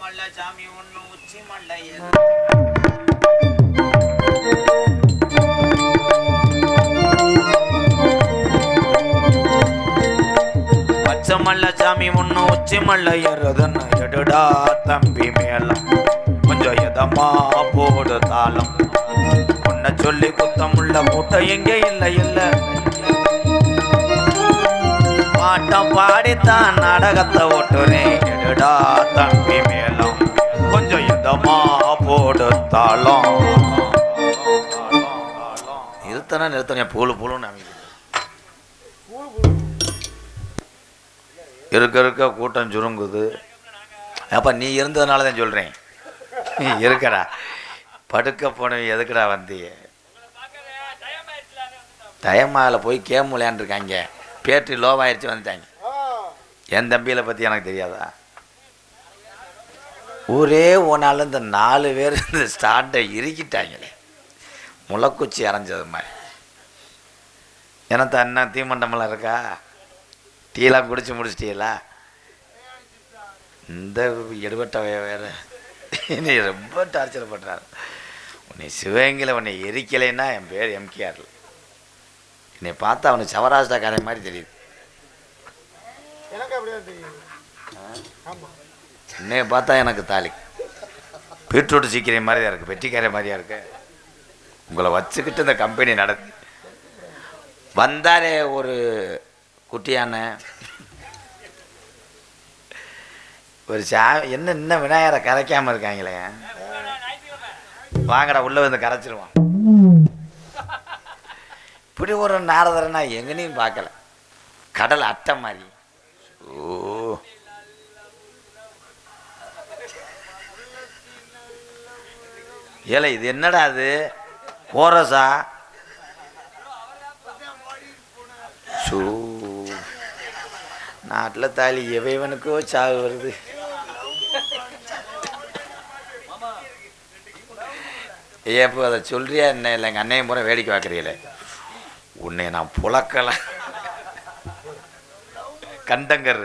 மல்ல சாமி ஒண்ணு உச்சி மல்ல மல்ல சாமி ஒண்ணு உச்சி மல்ல ஏறுதுன்னு எடுடா தம்பி மேலம் கொஞ்சம் எதமா போடு தாளம். உன்னை சொல்லி குத்தமுள்ள கூட்டம் எங்கே இல்லை இல்ல. பாட்டம் பாடித்தான் நாடகத்தை ஓட்டுறேன் எடுடா தம்பி நிறுத்தனா நிறுத்தன போலு போலுன்னு அமைக்குது. இருக்க இருக்க கூட்டம் சுருங்குது. அப்போ நீ இருந்ததுனால தான் சொல்கிறேன் நீ இருக்கடா. படுக்க போனவன் எதுக்குடா வந்திய? டயமாவில் போய் கேம் விளையாண்டுருக்காங்க. பேட்டரி லோவாயிருச்சு வந்துட்டாங்க. என் தம்பியில பற்றி எனக்கு தெரியாதா? ஊரே ஒன்றால் இந்த நாலு பேர் இந்த ஸ்டாண்டை இறுக்கிட்டாங்களே. முளைக்குச்சி அரைஞ்சது மாதிரி. எனக்கு அண்ணன் தீமண்டமெல்லாம் இருக்கா? டீலாம் குடிச்சு முடிச்சிட்டீங்களா இந்த எடுபட்ட வேற. என்னை ரொம்ப டார்ச்சர் பண்ணுறாரு உன்னை சிவகங்கையில் உன்னை எரிக்கலைன்னா என் பேர் எம்கேஆர். என்னை பார்த்தா அவனுக்கு சவராஷ்டாக்காரன் மாதிரி தெரியுது. என்னைய பார்த்தா எனக்கு தாலி. பீட்ரூட் சீக்கிர மாதிரியா இருக்குது வெட்டிக்கார மாதிரியா இருக்கு. உங்களை வச்சுக்கிட்டு இந்த கம்பெனி நடக்கு. வந்தாரே ஒரு குட்டியான ஒரு சா என்ன இன்னும் விநாயகரை கரைக்காமல் இருக்காங்களே? வாங்கடா உள்ள வந்து கரைச்சிருவான் இப்படி ஒரு நாரதரை நான் எங்கனையும் பார்க்கல. கடல் அட்டை மாதிரி. ஓ. ஏலே இது என்னடா அது? கோரஸா சூ. நாட்டில் தாலி எவைவனுக்கோ சாவு வருது. இப்போ அதை சொல்றியா என்ன? இல்லை எங்கள் அண்ணையும் பூரா வேடிக்கை பார்க்குறீங்களே. உன்னை நான் புழக்கல. கண்டங்கர்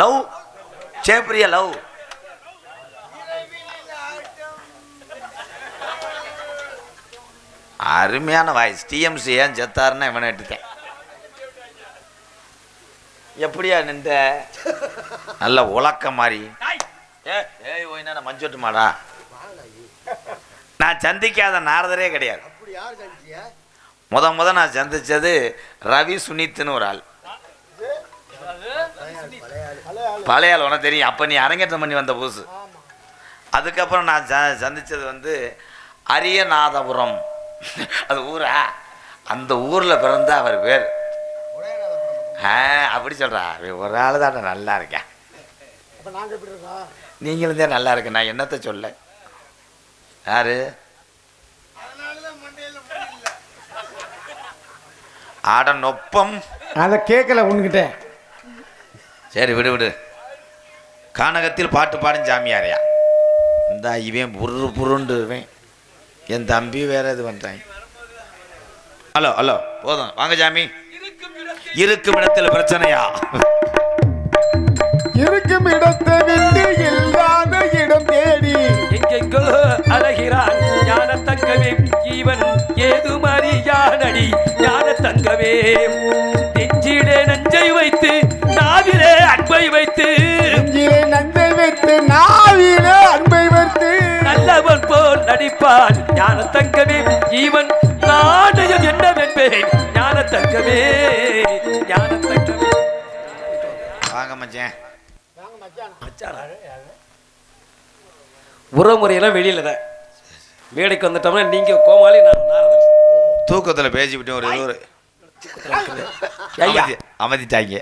லவ். சேப்ரியா லவ். அருமையான வாய்ஸ். டிஎம்சி ஏன் செத்தாருன்னா இவனை எடுத்தேன் எப்படியா நின்ற? நல்ல உலக்க மாதிரி. ஏ ஏய் ஓய்னா மஞ்சோட்டு மாடா. நான் சந்திக்காத நாரதரே கிடையாது. அப்படி யார் கழிச்சியா முத முத நான் சந்திச்சது ரவி சுனித்னு ஒரு ஆள். பழைய ஆளு பழைய ஆள். உனக்கு தெரியும். அப்போ நீ அரங்கேற்றம் பண்ணி வந்த புதுசு. அதுக்கப்புறம் நான் ச- சந்திச்சது வந்து அரியநாதபுரம். அது ஊரா? அந்த ஊரில் பிறந்த அவர் பேர் ஆ அப்படி சொல்கிறா ஒரு ஆள் தான் நல்லா இருக்கேன். நீங்களும் தான் நல்லா இருக்கு. நான் என்னத்தை சொல்ல? யாரு? ஆட நொப்பம். அதை கேட்கல உன்கிட்ட. சரி விடு விடு. கானகத்தில் பாட்டு பாடும் சாமியாரையா? இந்த இவன் புரு புருண்டு இவன். என் தம்பி வேற இது பண்ணுறாங்க ஹலோ ஹலோ போதும். வாங்க சாமி. இருக்கும் இடத்தில் பிரச்சனையா? இருக்கும் இடத்தை விட்டு இல்லாத இடம் தேடி. எங்கெங்கோ அழகிறான் ஞான தங்கமே இவன் ஏது மறியானடி ஞான தங்கமே நெஞ்சிலே நஞ்சை வைத்து நாவிலே அன்பை வைத்து. நெஞ்சிலே நன்மை வைத்து நாவிலே அன்பை வைத்து. நல்லவன் போல் நடிப்பான் ஞான தங்கமே இவன் நாணயம் என்னவென்பேன். ஞான தங்கமே வாங்க மச்சான். உறவுமுறையெல்லாம் வெளியில தான். மேடைக்கு வந்துட்டோம்னா நீங்க கோமாளி நான் நாரதன். தூக்கத்தில் பேசிவிட்டு ஒரு இது ஒரு ஐயா. அமைதி- அமைதிட்டாங்க.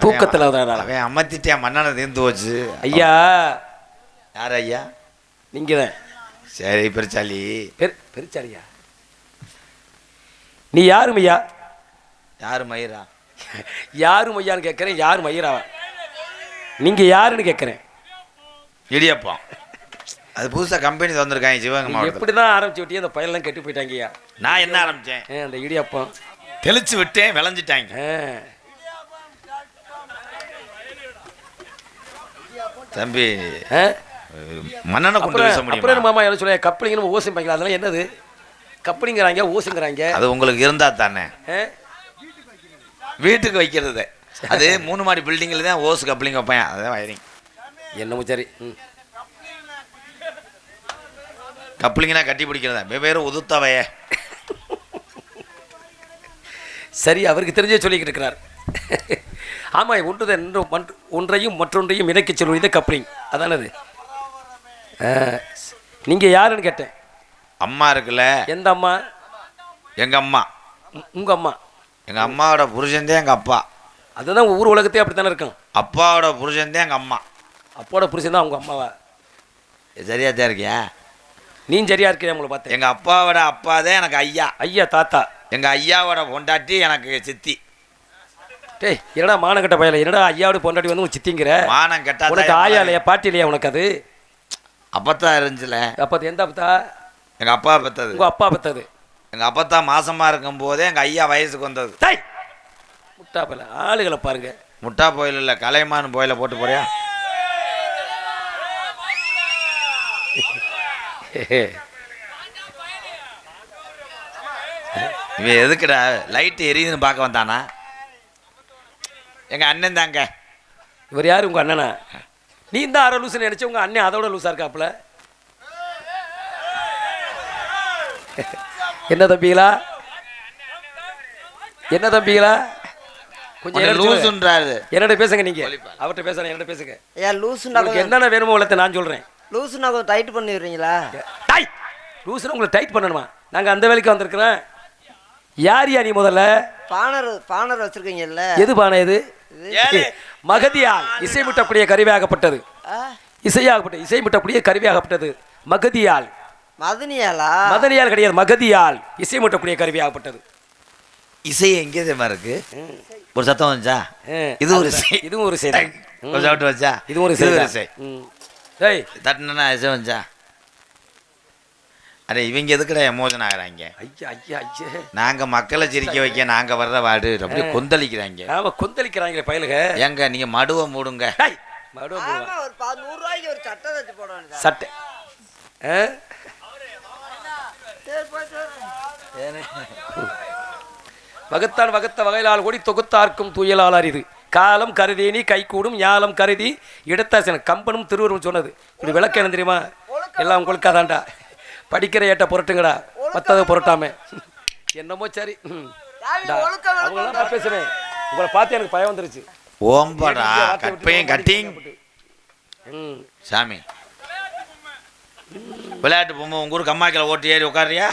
தூக்கத்துல. அவன் அமர்த்திட்டேன் மண்ணான தீர்ந்து போச்சு. ஐயா. யார் ஐயா? நீங்க தான். சரி பெருச்சாலி பெரு பெருச்சாலியா நீ யாரும் ஐயா? யார் மயிரா? யாரும் ஐயான்னு கேட்குறேன் யாரும் ஐயராவா நீங்க யாருன்னு கேட்குறேன் இடியப்பம் அது புதுசாக கம்பெனி திறந்துருக்காங்க சிவகங்கை மாவட்டத்தில். எப்படி தான் ஆரம்பிச்சு விட்டியே அந்த பையன்லாம் கெட்டு போயிட்டாங்க ஐயா நான் என்ன ஆரம்பித்தேன் அந்த இடியாப்பம். தெளிச்சு விட்டேன் விளைஞ்சிட்டாங்க. தம்பி ஆ? மன்னனை கொண்டு பேச முடியுமா? மாமா என்ன சொல்ல கப்பலிங்கன்னு பாய்க்கலாம் அதெல்லாம் என்னது? கப்பலிங்கிறாங்க ஓசுங்கிறாங்க. அது உங்களுக்கு இருந்தா தானே? வீட்டுக்கு வைக்கிறது. அது மூணு மாடி பில்டிங்கில் தான் ஓசு கப்ளிங் வைப்பேன். அதான் வயரிங் என்னமோ சரி கப்ளிங்னா கட்டி பிடிக்கிறதா? வெவ்வேறு உதுத்தவைய. சரி அவருக்கு தெரிஞ்சே சொல்லிக்கிட்டு இருக்கிறார். ஆமாம் ஒன்றுதான் இன்னும் மற்ற- ஒன்றையும் மற்றொன்றையும் இணைக்கச் சொல்வது கப்ளிங். அதானது? நீங்கள் யாருன்னு கேட்டேன். அம்மா இருக்குல்ல. எந்த அம்மா? எங்க அம்மா. உங்கள் அம்மா. எங்க அம்மாவோட புருஷன் தான் எங்க அப்பா. அதுதான் ஊர் உலகத்தையே அப்படி தானே இருக்கும்? அப்பாவோட புருஷன் தான் எங்க அம்மா. அப்போட புருஷன் தான் அவங்க அம்மாவா? சரியா தான் இருக்கியா நீ சரியா இருக்கிற உங்களை பார்த்தேன் எங்க அப்பாவோட அப்பா தான் எனக்கு ஐயா. ஐயா தாத்தா. எங்க ஐயாவோட பொண்டாட்டி எனக்கு சித்தி. டேய் என்னடா மானக்கட்ட பயல? என்னடா ஐயாவோட பொண்டாட்டி வந்து உன் சித்திங்கிற? மானம் கெட்டா உனக்கு ஆயா இல்லையா? பாட்டி இல்லையா உனக்கு அது? அப்பத்தா இருந்துச்சுல. அப்போ எந்த அப்பத்தா? எங்க அப்பா பெத்தது உங்கள் அப்பா பெத்தது எங்க அப்பத்தா மாசமா இருக்கும் போதே எங்க ஐயா வயசுக்கு வந்தது. டேய்! முட்டா பல ஆளுகளை பாருங்க. முட்டா கோயில் இல்ல கலைமான் கோயில போட்டு போறியா? இவன் எதுக்குடா லைட் எரியுதுன்னு பார்க்க வந்தானா? எங்க அண்ணன் தாங்க. இவர் யார் உங்கள் அண்ணனா? நீ தான் அரை லூசுன்னு நினச்சி உங்கள் அண்ணன் அதோட லூஸாக இருக்காப்புல. என்ன தம்பிகளா? என்ன தம்பிகளா? கொஞ்சம். லூசுன்றாரு என்னோட பேசுங்க நீங்க. அவர்கிட்ட பேசுறேன் என்னோட பேசுங்க. ஏன் லூசுனா என்னென்ன வேணுமோ உள்ளத்தை நான் சொல்றேன். லூசுனா கொஞ்சம் டைட் பண்ணி விடுறீங்களா டாய் லூசுன்னு உங்களை டைட் பண்ணணுமா? நாங்க அந்த வேலைக்கு வந்திருக்கிறோம். யார் யா நீ முதல்ல? பானர் பானர் வச்சிருக்கீங்கல்ல. எது பானை எது ஏழு. மகதியால் இசை முட்டக்கூடிய கருவியாகப்பட்டது ஆ, இசையாகப்பட்ட இசை முட்டக்கூடிய கருவியாகப்பட்டது மகதியால். மதனியாலா மதனியால் கிடையாது மகதியால் இசை முட்டக்கூடிய கருவியாகப்பட்டது இசை எங்கே தெரியுமா இருக்கு? ஒரு சத்தம் வந்துச்சா? இது ஒரு. இசை. இதுவும் ஒரு செய்தி ஒரு சவுட்டு வச்சா? இது ஒரு செய்தி இசை. டேய். தட்டுனா இசை வந்துச்சா? அடே இவங்க எதுக்குடா எமோஷன் ஆகுறாங்க? ஐயா ஐயா ஐயா. நாங்க மக்களை சிரிக்க வைக்க நாங்க வர்ற வாடு அப்படியே கொந்தளிக்கிறாங்க. நாம கொந்தளிக்கிறாங்களே பயலுக. ஏங்க நீங்க மடுவை மூடுங்க. போடுவா. ஆமா ஒரு பா- நூறு ரூபாய்க்கு ஒரு சட்டை தச்சு போட வேண்டியதா சட்டை. ஆ? வகுத்தான் வகுத்த வகையிலால் ஓடி தொகுத்தார்க்கும் துயலால் அரிது காலம் கருதேனி கைகூடும் ஞாலம் கருதி இடத்தாசன கம்பனும் திருவரும் சொன்னது. இப்படி விளக்க என்ன தெரியுமா? எல்லாம் உங்களுக்கு அதான்டா படிக்கிற ஏட்ட புரட்டுங்கடா. மத்ததை புரட்டாம. என்னமோ சரி. ம். சாமி, டா, ஒழுக்கம், ஒழுக்கம். அவங்களெல்லாம் நான் பேசுறேன் உங்களை பார்த்து எனக்கு பயம் வந்துருச்சு. ஓம்படா கட்பையும் கட்டிங். சாமி. விளையாட்டு பொம்மை உங்க ஊருக்கு அம்மாக்கில் ஓட்டி ஏறி உட்காரியா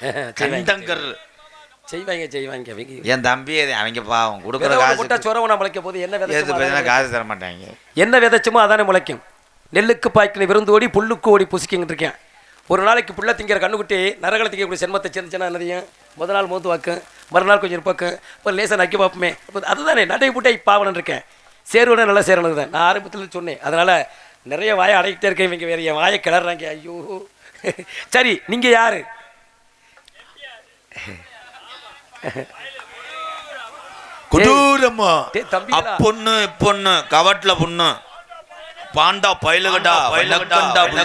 கண்டங்கர் செய்வாங்க. செய்வாங்க அவங்க என் தம்பி அவங்க பாவம் கொடுக்குற காசு போட்டா சொரவனை முளைக்க போது என்ன விதை காசு தர மாட்டாங்க. என்ன விதைச்சுமோ அதானே முளைக்கும். நெல்லுக்கு பாய்க்கின விருந்து ஓடி புல்லுக்கு ஓடி புசிக்கிட்டு இருக்கேன். ஒரு நாளைக்கு புள்ள திங்கிற கண்ணுக்குட்டி நரகளை திங்கக்கூடிய சென்மத்தை சேர்ந்துச்சுன்னா என்னதையும் முத நாள் மூத்து வாக்கும் மறுநாள் கொஞ்சம் இருப்பாக்கும் அப்புறம் லேசாக நக்கி பார்ப்போமே. அப்போ அதுதானே நடை புட்டை பாவனன் இருக்கேன். சேருவனே நல்லா சேரணும் தான். நான் ஆரம்பத்தில் சொன்னேன். அதனால் நிறைய வாயை அடைக்கிட்டே இருக்கேன் இவங்க. வேறு என் வாயை கிளறாங்க ஐயோ. சரி நீங்கள் யார்? தம்பிகளா. அப்பொண்ணு இப்பொண்ணு கவட்ல பொண்ணு. பாண்டா பயிலுகடா பயிலுகடா புள்ள.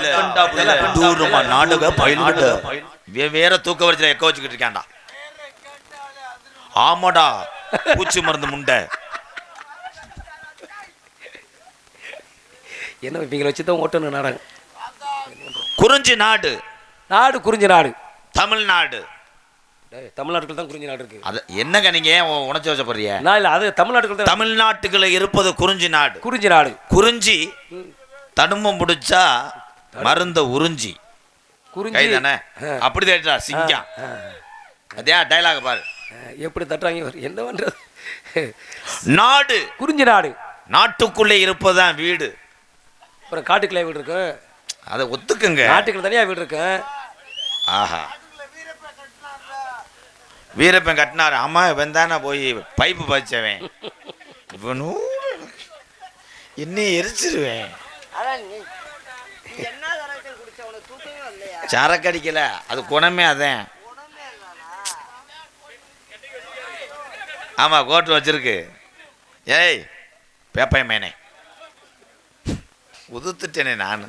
கொடூரமா நாடுக பயிலுகடா. வேற தூக்க வரிசையில எக்க வச்சுக்கிட்டு இருக்கான்டா ஆமாடா பூச்சி மருந்து முண்டை. என்ன இவங்களை வச்சு தான் ஓட்டணும் நாடகம். குறிஞ்சி நாடு. நாடு குறிஞ்சி நாடு. தமிழ்நாடு. டேய், தமிழ்நாட்டுக்குள்ள தான் குறிஞ்சி நாடு இருக்கு. அது என்னங்க நீங்க? ஏன் உ- உணர்ச்சி வச்சப்படுறீங்க நான் இல்லை அது தமிழ்நாட்டுக்குள்ள தான் தமிழ்நாட்டுக்குள்ள இருப்பது குறிஞ்சி நாடு. குறிஞ்சி நாடு. குறிஞ்சி தடும்பம் பிடிச்சா மருந்த உறிஞ்சி. குறிஞ்சி கைதானே? ஆ. அப்படி தேட்டா சிங்கம். அதே டைலாக் பாரு. எப்படி தட்டுறாங்க? என்ன பண்றது? நாடு. குறிஞ்சி நாடு. நாட்டுக்குள்ளே இருப்பதுதான் வீடு. அப்புறம் காட்டுக்குள்ளே வீடு இருக்கு. அதை ஒத்துக்குங்க. நாட்டுக்குள்ள தனியா வீடு இருக்கு. ஆஹா. வீரப்பன் கட்டினாரு. ஆமா இவன் தானே போய் பைப்பு பறிச்சவன். இவனும் என்ன எரிச்சிருவேன். அதான் நீ நீ என்ன தரத்தை குடிச்ச? உனக்கு தூக்கமே வரலையா? சரக்கு அடிக்கல. அது குணமே அதான். உடம்பே இல்லைனா ஆமா கோட்டு வச்சிருக்கு. ஏய் பேப்பை மேனே. உதுத்துட்டேனே நான்.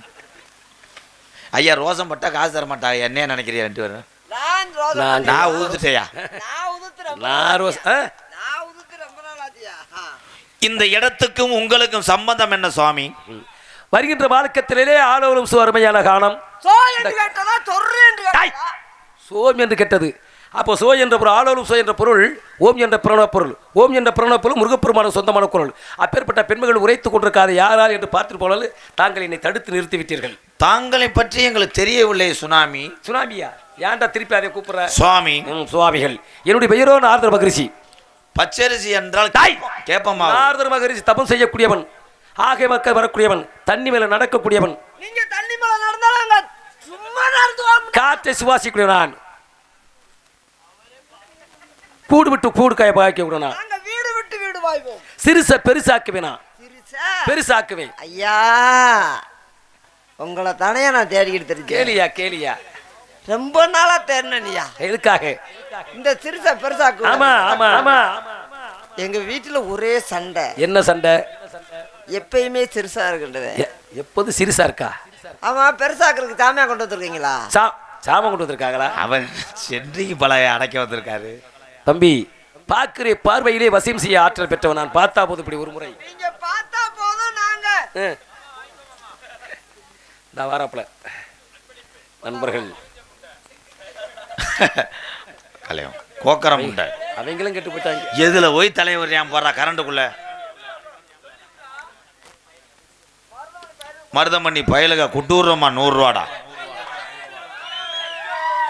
ஐயா ரோசம் பட்டா காசு தர மாட்டாங்க என்ன நினைக்கிறியா ரெண்டு பேரும்? நான் ஆ. இந்த இடத்துக்கும் உங்களுக்கும் சம்பந்தம் என்ன சுவாமி? வருகின்ற வாழ்க்கத்திலே ஆலோலம் சு அருமையான காணம். சோ என்று கேட்டதா? சொர்ரு என்று டாய். கேட்டதா? சோம் என்று கெட்டது. அப்போ சோ என்ற பொருள் ஆலோலும் சோ என்ற பொருள் ஓம் என்ற பிரணவ பொருள். ஓம் என்ற பிரணவ பொருள் முருகப்பெருமான சொந்தமான குரல் அப்பேற்பட்ட பெண்மகள் உரைத்துக் கொண்டிருக்காது யாரால் என்று பார்த்து போனால் தாங்கள் என்னை தடுத்து நிறுத்தி விட்டீர்கள் தாங்களை பற்றி எங்களுக்கு தெரியவில்லை சுனாமி. சுனாமியா? ஏன்டா திருப்பி அதை கூப்பிடுற? சுவாமி. சுவாமிகள். என்னுடைய பெயரோ நாரதர் மகரிஷி. பச்சரிசி என்றால் டாய். கேப்பமா நாரதர் மகரிஷி தபம் செய்யக்கூடியவன். ஆகை மக்கள் வரக்கூடியவன். தண்ணி மேல நடக்கக்கூடியவன். நீங்க தண்ணி மேல நடந்தாலும் சும்மா முடியாது. காற்றை சுவாசிக்கூடிய நான். கூடு விட்டு கூடு காய பாய்க்க நாங்க வீடு விட்டு வீடு வாய்வோம் சிறுச பெருசாக்குவேனா? சிரிசா பெருசாக்குவேன். ஐயா உங்களை தானே நான் தேடிக்கிட்டு தெரிஞ்சேன் கேளியா கேளியா? ரொம்ப நாளா தேடினியா எதுக்காக? இந்த சிறுசா பெருசாக்கு ஆமா ஆமா ஆமா. எங்க வீட்டுல ஒரே சண்டை. என்ன சண்டை? எப்பயுமே சிறுசா இருக்கின்றது. எப்போது சிறுசா இருக்கா? ஆமா பெருசாக்குறதுக்கு சாமியா கொண்டு வந்திருக்கீங்களா? சா சாமம் கொண்டு வந்திருக்காங்களா? அவன் சென்றிக்கு பழைய அடைக்க வந்திருக்காரு. தம்பி பார்க்கிற பார்வையிலே வசியம் செய்ய ஆற்றல் பெற்றவன். நான் பார்த்தா போது இப்படி ஒரு முறை. நீங்க பார்த்தா போதும் நாங்க. ம். நான் வாராப்புல. நண்பர்கள் கலையம் கோக்கரம் உண்டை அவங்களும் கெட்டு போயிட்டாங்க எதுல போய் தலைவர் ஏன் போடுறா கரண்டுக்குள்ள? மருதமணி பயலுக குட்டூரமா நூறுரூவாடா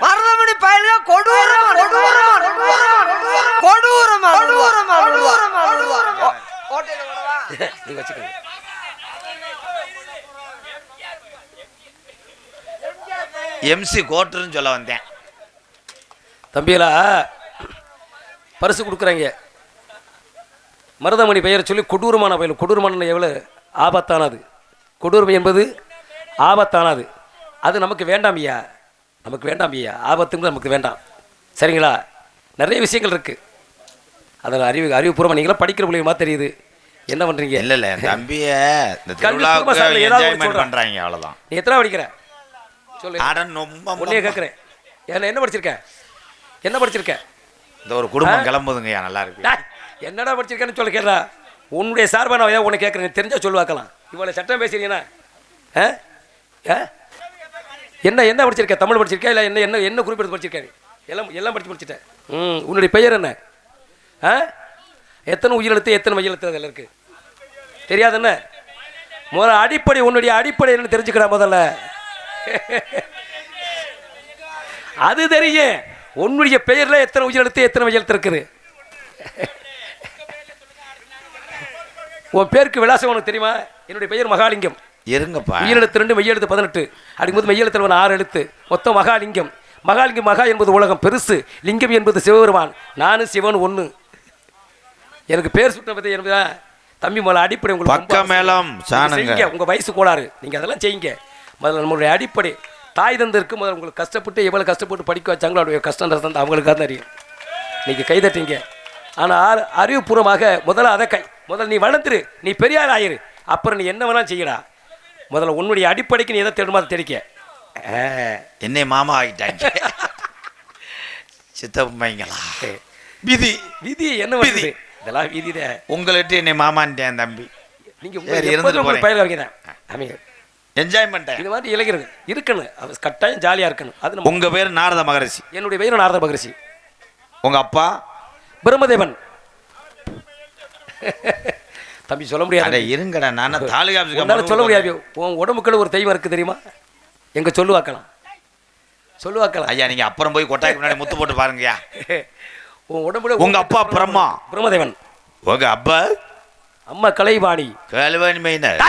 மருதமணி பயலுக கொடூரம் கொடூரம் கொடூரம் கொடூரம் நீங்க வச்சுக்கோங்க. எம்சி கோட்டர்னு சொல்ல வந்தேன். தம்பிகளா பரிசு கொடுக்குறாங்க. மருதமணி பெயரை சொல்லி கொடூரமான பெயர் கொடூரமான எவ்வளோ ஆபத்தானது. கொடூரம் என்பது ஆபத்தானது. அது நமக்கு வேண்டாம் ஐயா. நமக்கு வேண்டாம் ஐயா. ஆபத்துங்கிறது நமக்கு வேண்டாம். சரிங்களா? நிறைய விஷயங்கள் இருக்குது அதில் அறிவு அறிவுபூர்வமாக நீங்களாம் படிக்கிற மூலியமாக தெரியுது. என்ன பண்ணுறீங்க இல்ல இல்ல தம்பிய. பண்றாங்க அவ்வளவுதான். நீ எத்தனை படிக்கிற? சொல்லு ரொம்ப கேட்குறேன் என்ன என்ன படிச்சிருக்க? என்ன படிச்சிருக்க? இந்த ஒரு குடும்பம் கிளம்புதுங்கய்யா நல்லா இருக்கு. என்னடா படிச்சிருக்கேன்னு சொல்ல கேட்குறா உன்னுடைய சார்பா நான் ஏன் உனக்கு கேட்குறேன் தெரிஞ்சா சொல்லுவாக்கலாம். இவ்வளோ சட்டம் பேசுறீங்கன்னா ஆ? என்ன என்ன படிச்சிருக்க? தமிழ் படிச்சிருக்கா இல்லை என்ன என்ன என்ன குறிப்பிட்டு படிச்சிருக்க நீ? எல்லாம் எல்லாம் படிச்சு முடிச்சிட்டேன் ம் உன்னுடைய பெயர் என்ன? ஆ? எத்தனை உயிரெழுத்து எத்தனை மையெழுத்து அதில் இருக்கு? தெரியாது என்ன முதல்ல அடிப்படை உன்னுடைய அடிப்படை என்னன்னு தெரிஞ்சுக்கடா முதல்ல. அது தெரியும். உன்னுடைய பெயர்ல எத்தனை உயிரெழுத்து எத்தனை மையெழுத்து இருக்குது? உன் பேருக்கு விலாசம் உனக்கு தெரியுமா? என்னுடைய பெயர் மகாலிங்கம். இருங்கப்பா. உயிரெழுத்து ரெண்டு மெய்யெழுத்து பதினெட்டு. அப்படிங்கும்போது மெய்யெழுத்துல ஆறு எழுத்து. மொத்தம் மகாலிங்கம். மகாலிங்கம் மகா என்பது உலகம் பெருசு. லிங்கம் என்பது சிவபெருமான். நானும் சிவன் ஒன்று எனக்கு பேர் சுட்ட பற்றி என்பதா தம்பி முதல்ல அடிப்படை உங்களுக்கு ரொம்ப பக்க அவசியம். மேளம் நீங்க சாணுங்க. செய்யுங்க. உங்க வயசு கோளாறு. நீங்க அதெல்லாம் செய்யுங்க. முதல்ல நம்மளுடைய அடிப்படை. தாய் தந்திருக்கு முதல்ல உங்களுக்கு கஷ்டப்பட்டு எவ்வளவு கஷ்டப்பட்டு படிக்க வச்சாங்களோ அவருடைய கஷ்டம் தந்து அவங்களுக்கு தான் தெரியும் நீங்க கைதட்டீங்க ஆனால் அறிவுபூர்வமாக முதல்ல அதை கை முதல்ல நீ வளர்த்துரு நீ பெரியார் ஆயிரு. அப்புறம் நீ என்ன வேணாலும் செய்யடா. முதல்ல உன்னுடைய அடிப்படைக்கு நீ எதை தேடுமோ தெரிக்க என்னை மாமா ஆகிட்டாங்க சித்தப்பைங்களா? விதி. விதி என்ன வருது இதெல்லாம் விதி உங்கள்கிட்ட என்னை மாமான்ட்டேன் தம்பி. நீங்க சரி, உங்களுக்கு இருந்துட்டு. பயிர் வைக்கிறேன். அவங்க என்ஜாய்மெண்ட் இது மாதிரி இளைஞர்கள் இருக்கணும். அது கட்டாயம் ஜாலியா இருக்கணும். அது நம்ம உங்க பேர் நாரத மகரிஷி. என்னுடைய பெயர் நாரத மகரிஷி. உங்க அப்பா? பிரம்மதேவன். தம்பி சொல்ல முடியாது. இருங்கடா. நான் தாலுகா சொல்ல முடியாது. உன் உடம்புக்குள்ள ஒரு தெய்வம் இருக்கு தெரியுமா? எங்க சொல்லுவாக்கலாம் சொல்லுவாக்கலாம் ஐயா நீங்க அப்புறம் போய் கொட்டாய்க்கு முன்னாடி முத்து போட்டு பாருங்கய்யா. உன் உடம்புல உங்க அப்பா பிரம்மா. பிரம்மதேவன். உங்க அப்பா? அம்மா கலைவாணி. கல்வன் மைனர்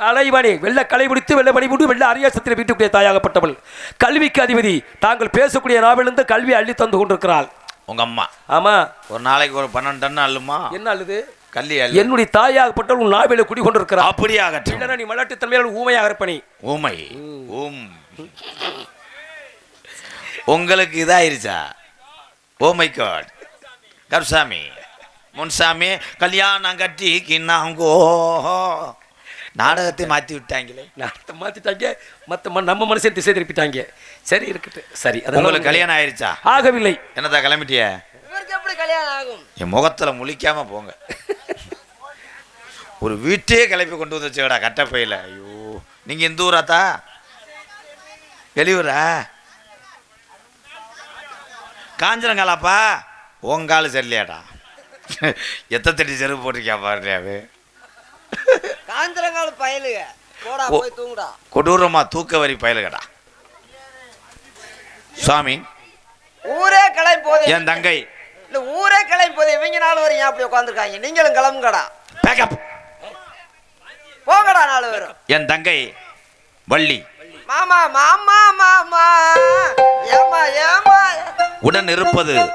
தாய் கலைவாணி வெள்ள கலை முடித்து வெள்ள முடித்து வெள்ள அரியாசத்தில் வீட்டுக்குரிய தாயாகப்பட்டவள். கல்விக்கு அதிபதி தாங்கள் பேசக்கூடிய நாவிலிருந்து கல்வி அள்ளி தந்து கொண்டிருக்கிறாள். உங்க அம்மா. ஆமா. ஒரு நாளைக்கு ஒரு பன்னெண்டு டன் அள்ளுமா? என்ன கல்லி அள்ளு. என்னுடைய தாயாகப்பட்டவள் உன் நாவில குடி கொண்டிருக்கிறாள் அப்படியாகட்டும். இல்லைன்னா நீ மலாட்டுத்தன்மையால் ஊமையாக இருப்பனி. ஊமை. ஊம். உங்களுக்கு இதாயிருச்சா? ஓ மை காட் கருசாமி. முன்சாமி கல்யாணம் கட்டி கிண்ணாங்கோ. நாடகத்தை மாற்றி விட்டாங்களே. நாட்டை மாற்றிட்டாங்க மற்ற நம்ம மனுஷன் திசை திருப்பிட்டாங்க. சரி இருக்கட்டும். சரி அதனால உங்களுக்கு கல்யாணம் ஆயிருச்சா? ஆகவில்லை. என்னதா கிளம்பிட்டிய? கல்யாணம் ஆகும்? என் முகத்தில் முழிக்காம போங்க. ஒரு வீட்டையே கிளப்பி கொண்டு வந்து வச்சுக்கடா கட்டப்பையில் ஐயோ நீங்கள் இந்த ஊராத்தா வெளியூரா? காஞ்சனங்காலாப்பா உங்காலு சரியில்லையாடா. எத்த தட்டி செருப்பு போட்டிருக்கியா பாருறியாவே காஞ்சரங்கால பயலுக. போடா. போய் தூங்குடா. கொடூரமா தூக்க வரி பயலுகடா. சுவாமி. ஊரே கிளம்பி போதே. என் தங்கை. இல்ல ஊரே கிளம்பி போதே. இவங்க நாலு வரையும் அப்படி உட்காந்துருக்காங்க நீங்களும் கிளம்புங்கடா. பேக்கப் போங்கடா நாலு பேரும். என் தங்கை வள்ளி. மாமா மாமா மாமா. ஏமா ஏமா உடன் இருப்பது